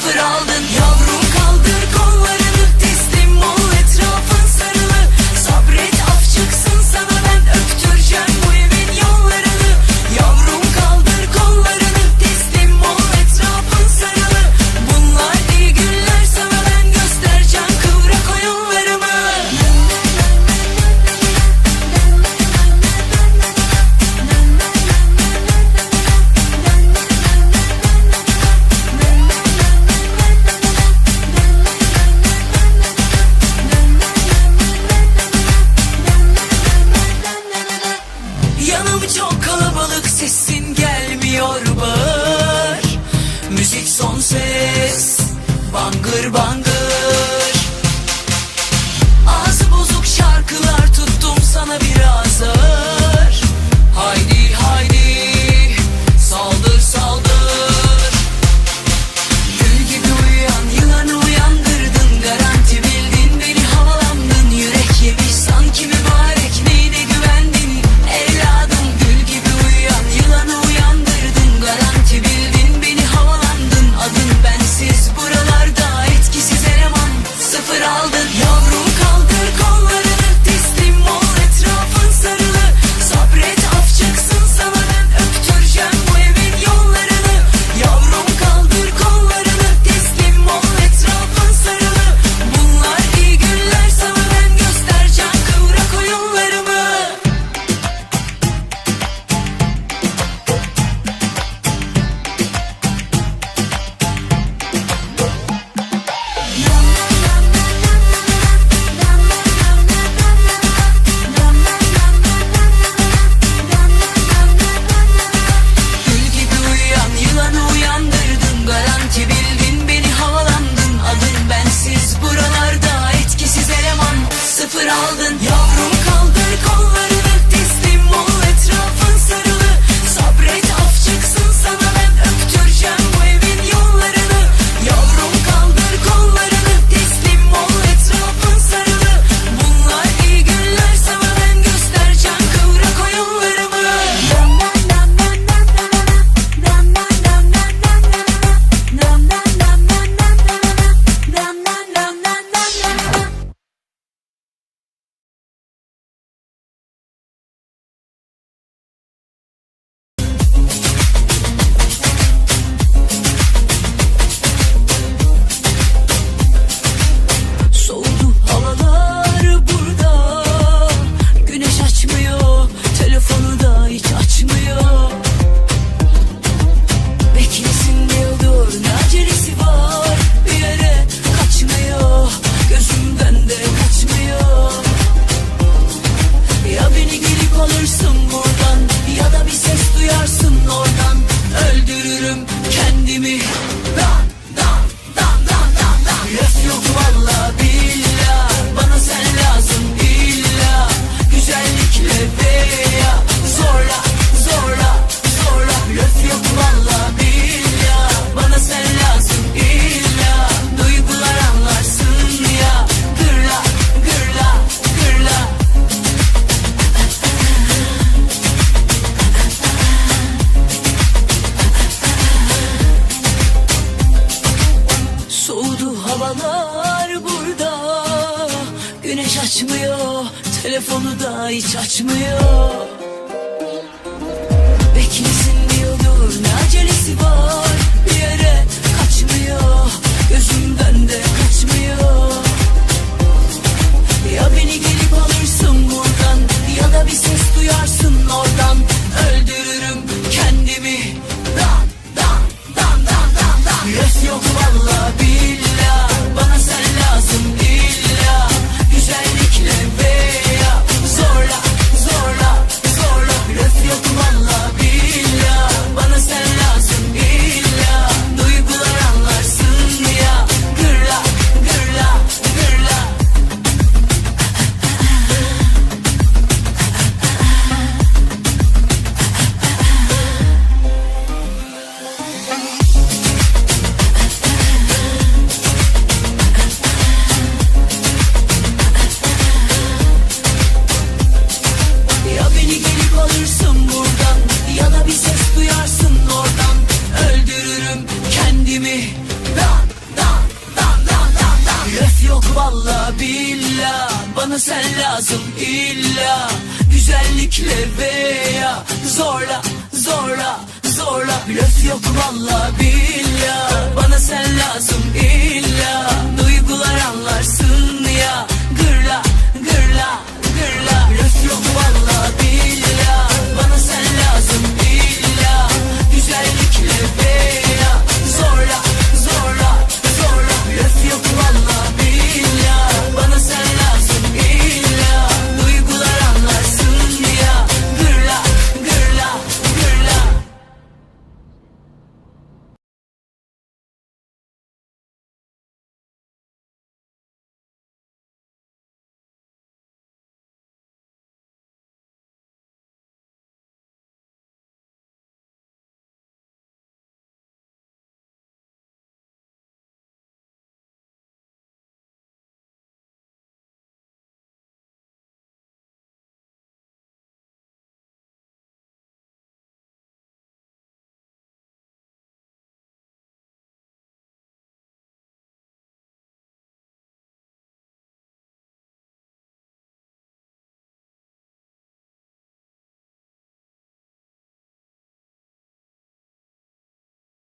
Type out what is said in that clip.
sıfır aldın. Yavrum son ses. Bangır bangır açmıyor. Telefonu da hiç açmıyor. Beklesin diyordur ne acelesi var? Bir yere kaçmıyor. Gözümden de kaçmıyor. Ya beni gelip alırsın buradan Ya da bir ses duyarsın oradan. Öldürürüm kendimi. Ben açmıyor. Telefonu da hiç açmıyor. Beklesin diyordur ne acelesi var? Bir yere kaçmıyor. Gözümden de Valla billah bana sen lazım illa. Güzellikle veya zorla zorla zorla. Blöf yok valla billah bana sen lazım illa.